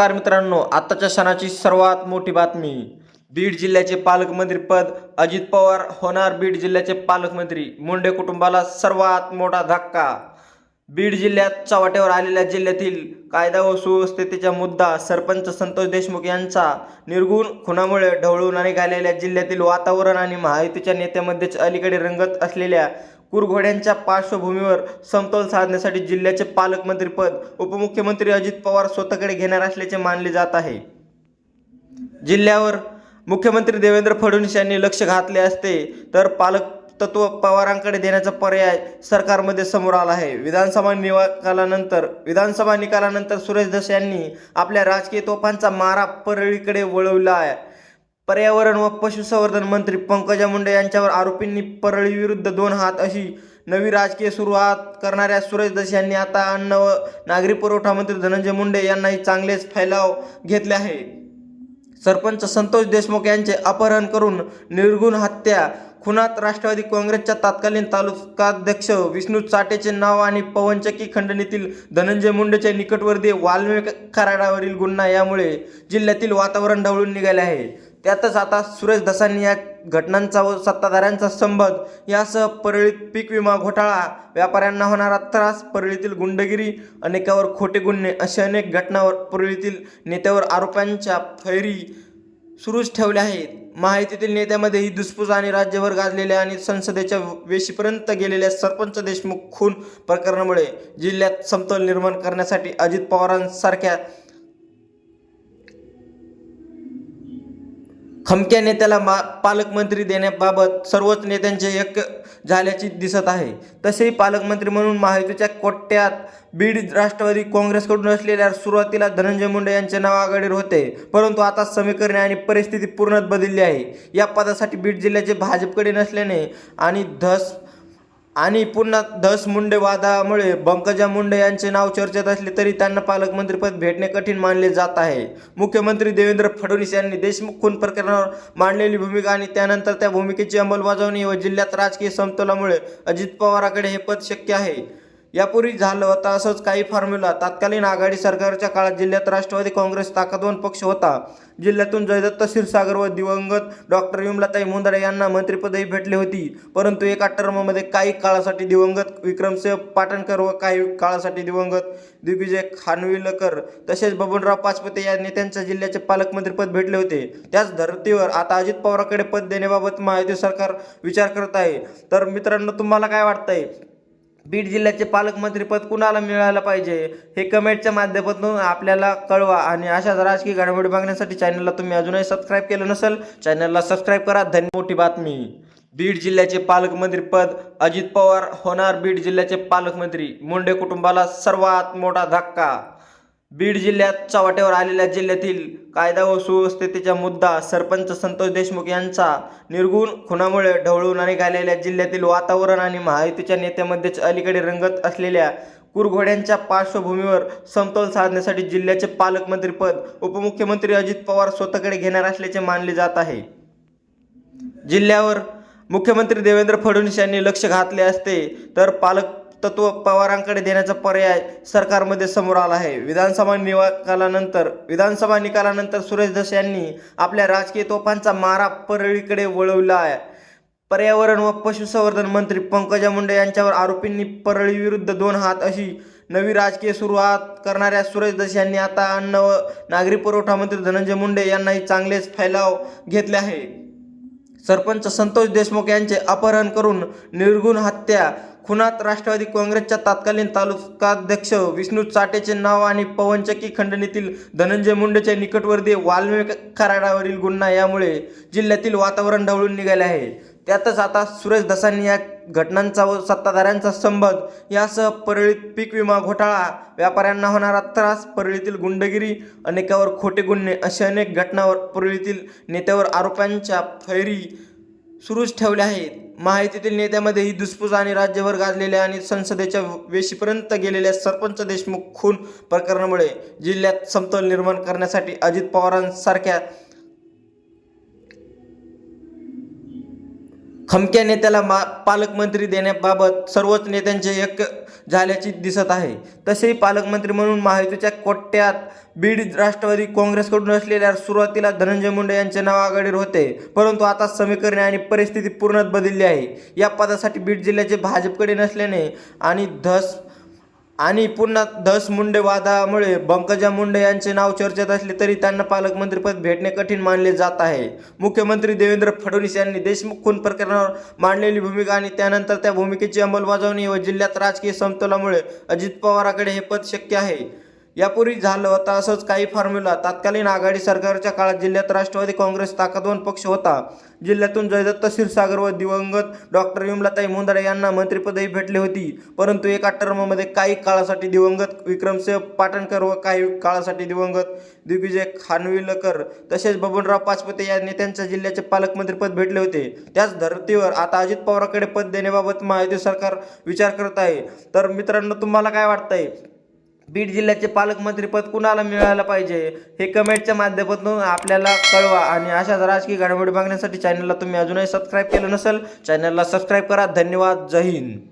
नमस्कार मित्रांनो आत्ताच्या क्षणाची सर्वात मोठी बातमी. बीड जिल्ह्याचे पालकमंत्री पद अजित पवार होणार बीड जिल्ह्याचे पालकमंत्री. मुंडे कुटुंबाला सर्वात मोठा धक्का. बीड जिल्ह्यात चव्हाट्यावर आलेल्या जिल्ह्यातील कायदा व सुव्यवस्थेचा मुद्दा सरपंच संतोष देशमुख यांचा. निर्गुण खुनामुळे ढवळून निघालेल्या जिल्ह्यातील वातावरण आणि महायुतीच्या नेत्यामध्येच अलीकडे रंगत असलेल्या कुरघोड्यांच्या पार्श्वभूमीवर समतोल साधण्यासाठी जिल्ह्याचे पालकमंत्रीपद उपमुख्यमंत्री अजित पवार स्वतःकडे घेणार असल्याचे मानले जात आहे. जिल्ह्यावर मुख्यमंत्री देवेंद्र फडणवीस यांनी लक्ष घातले असते तर पालक तत्व पवारांकडे देण्याचा पर्याय सरकारमध्ये समोर आला आहे. विधानसभा निकालानंतर विधानसभा निकालानंतर सुरेश दस यांनी आपल्या राजकीय तोफांचा मारा परळीकडे वळवला आहे. पर्यावरण व पशुसंवर्धन मंत्री पंकजा मुंडे यांच्यावर आरोपींनी परळी विरुद्ध दोन हात अशी नवी राजकीय सुरुवात करणाऱ्या सुरेश दस यांनी आता अन्न व नागरी पुरवठा मंत्री धनंजय मुंडे यांनाही चांगलेच फैलाव घेतले आहे. सरपंच संतोष देशमुख यांचे अपहरण करून निर्गुण हत्या खुनात राष्ट्रवादी काँग्रेसच्या तत्कालीन तालुकाध्यक्ष विष्णू चाटेचे नाव आणि पवनचक्की खंडणीतील धनंजय मुंडेचे निकटवर्ती वाल्मिक कराडावरील गुन्हा यामुळे जिल्ह्यातील वातावरण ढवळून निघाले आहे. त्यातच आता सुरेश धसांनी या घटनांचा व सत्ताधाऱ्यांचा संबंध यासह परळीत पीक विमा घोटाळा व्यापाऱ्यांना होणारा त्रास परळीतील गुंडगिरी अनेकावर खोटे गुन्हे अशा अनेक घटनावर परळीतील नेत्यावर आरोपांच्या फैरी सुरूच ठेवल्या आहेत. माहितीतील नेत्यामध्ये ही धुसफूस आणि राज्यभर गाजलेल्या आणि संसदेच्या वेशीपर्यंत गेलेल्या सरपंच देशमुख खून प्रकरणामुळे जिल्ह्यात समतोल निर्माण करण्यासाठी अजित पवारांसारख्या खमक्या नेत्याला मा पालकमंत्री देण्याबाबत सर्वच नेत्यांचे एक झाल्याची दिसत आहे. तसेही पालकमंत्री म्हणून महायुतीच्या कोट्यात बीड राष्ट्रवादी काँग्रेसकडून असलेल्या सुरुवातीला धनंजय मुंडे यांचे नाव आघाडीवर होते. परंतु आता समीकरणे आणि परिस्थिती पूर्णच बदलली आहे. या पदासाठी बीड जिल्ह्याचे भाजपकडे नसल्याने आणि धस आणि पुन्हा धस मुंडे वादामुळे पंकजा मुंडे यांचे नाव चर्चेत असले तरी त्यांना पालकमंत्रीपद भेटणे कठीण मानले जात आहे. मुख्यमंत्री देवेंद्र फडणवीस यांनी देशमुख खून प्रकरणावर मांडलेली भूमिका आणि त्यानंतर त्या भूमिकेची अंमलबजावणी व जिल्ह्यात राजकीय समतोलामुळे अजित पवाराकडे हे पद शक्य आहे. यापूर्वी झालं होतं असंच काही फॉर्म्युला तत्कालीन आघाडी सरकारच्या काळात जिल्ह्यात राष्ट्रवादी काँग्रेस ताकदवान पक्ष होता. जिल्ह्यातून जयदत्त क्षीरसागर व दिवंगत डॉक्टर विमलाताई मुंदडे यांना मंत्रिपदही भेटले होती. परंतु एका टर्ममध्ये काही काळासाठी दिवंगत विक्रमसिंह पाटणकर व काही काळासाठी दिवंगत दिग्विजय खानविलकर तसेच बबनराव पाचपते या नेत्यांच्या जिल्ह्याचे पालकमंत्रीपद भेटले होते. त्याच धर्तीवर आता अजित पवारांकडे पद देण्याबाबत महायुती सरकार विचार करत आहे. तर मित्रांनो तुम्हाला काय वाटतंय? बीड जिल्ह्याचे पालकमंत्रीपद कुणाला मिळायला पाहिजे? हे कमेंटच्या माध्यमातून आपल्याला कळवा आणि अशाच राजकीय घडामोडी बघण्यासाठी चॅनलला तुम्ही अजूनही सबस्क्राईब केलं नसेल चॅनलला सबस्क्राईब करा. धन्य मोठी बातमी. बीड जिल्ह्याचे पालकमंत्रीपद अजित पवार होणार. बीड जिल्ह्याचे पालकमंत्री मुंडे कुटुंबाला सर्वात मोठा धक्का बीड जिल्ह्यात चव्हाट्यावर आलेल्या जिल्ह्यातील कायदा व सुव्यवस्थेचा मुद्दा सरपंच संतोष देशमुख यांचा. निर्गुण खुनामुळे ढवळून निघालेल्या जिल्ह्यातील वातावरण आणि महायुतीच्या नेत्यामध्येच अलीकडे रंगत असलेल्या कुरघोड्यांच्या पार्श्वभूमीवर समतोल साधण्यासाठी जिल्ह्याचे पालकमंत्रीपद उपमुख्यमंत्री अजित पवार स्वतःकडे घेणार असल्याचे मानले जात आहे. जिल्ह्यावर मुख्यमंत्री देवेंद्र फडणवीस यांनी लक्ष घातले असते तर पालक तत्व पवारांकडे देण्याचा पर्याय सरकारमध्ये समोर आला आहे. विधानसभा निकालानंतर विधानसभा निकालानंतर सुरेश दस यांनी आपल्या राजकीय तोफांचा मारा परळीकडे वळवला आहे. पर्यावरण व पशुसंवर्धन मंत्री पंकजा मुंडे यांच्यावर आरोपींनी परळीविरुद्ध दोन हात अशी नवी राजकीय सुरुवात करणाऱ्या सुरेश दस यांनी आता अन्न व नागरी पुरवठा मंत्री धनंजय मुंडे यांनाही चांगलेच फैलाव घेतले आहे. सरपंच संतोष देशमुख यांचे अपहरण करून निर्गुण हत्या खुनात राष्ट्रवादी काँग्रेसच्या तत्कालीन तालुकाध्यक्ष विष्णू चाटेचे नाव आणि पवनचक्की खंडणीतील धनंजय मुंडेचे निकटवर्ती वाल्मिक कराडावरील गुन्हा यामुळे जिल्ह्यातील वातावरण ढवळून निघाले आहे. त्यातच आता सुरेश दसांनी या घटनांचा व सत्ताधाऱ्यांचा संबंध यासह परळीत पीक विमा घोटाळा व्यापाऱ्यांना होणारा त्रास परळीतील गुंडगिरी अनेकावर खोटे गुन्हे अशा अनेक घटनावर परळीतील नेत्यावर आरोपांच्या फैरी सुरूच ठेवल्या आहेत. माहितीतील नेत्यामध्ये ही दुसपूस आणि राज्यभर गाजलेल्या आणि संसदेच्या वेशीपर्यंत गेलेल्या सरपंच देशमुख खून प्रकरणामुळे जिल्ह्यात समतोल निर्माण करण्यासाठी अजित पवारांसारख्या खमक्या नेत्याला मा पालकमंत्री देण्याबाबत सर्वच नेत्यांचे एक झाल्याची दिसत आहे. तसेही पालकमंत्री म्हणून महायुतीच्या कोट्यात बीड राष्ट्रवादी काँग्रेसकडून असलेल्या सुरुवातीला धनंजय मुंडे यांचे नाव आघाडीवर होते. परंतु आता समीकरणे आणि परिस्थिती पूर्णच बदलली आहे. या पदासाठी बीड जिल्ह्याचे भाजपकडे नसल्याने आणि धस आणि पुन्हा धस मुंडे वादामुळे पंकजा मुंडे यांचे नाव चर्चेत असले तरी त्यांना पालकमंत्रीपद भेटणे कठीण मानले जात आहे. मुख्यमंत्री देवेंद्र फडणवीस यांनी देशमुख खून प्रकरणावर मांडलेली भूमिका आणि त्यानंतर त्या भूमिकेची अंमलबजावणी व जिल्ह्यात राजकीय समतोलामुळे अजित पवाराकडे हे पद शक्य आहे. यापूर्वी झालं होतं असंच काही फॉर्म्युला तत्कालीन आघाडी सरकारच्या काळात जिल्ह्यात राष्ट्रवादी काँग्रेस ताकदवान पक्ष होता. जिल्ह्यातून जयदत्त क्षीरसागर व दिवंगत डॉक्टर विमलाताई मुंदडे यांना मंत्रिपदही भेटली होती. परंतु एका टर्ममध्ये काही काळासाठी दिवंगत विक्रमसिंह पाटणकर व काही काळासाठी दिवंगत दिग्विजय खानविलकर तसेच बबनराव पाचपते या नेत्यांच्या जिल्ह्याचे पालकमंत्रीपद भेटले होते. त्याच धर्तीवर आता अजित पवारांकडे पद देण्याबाबत महायुती सरकार विचार करत आहे. तर मित्रांनो तुम्हाला काय वाटतंय? बीड जिल्ह्याचे पालकमंत्रीपद कुणाला मिळायला पाहिजे? हे कमेंटच्या माध्यमातून आपल्याला कळवा आणि अशाच राजकीय घडामोडी बघण्यासाठी चॅनलला तुम्ही अजूनही सबस्क्राईब केलं नसेल चॅनलला सबस्क्राईब करा. धन्यवाद. जय हिंद.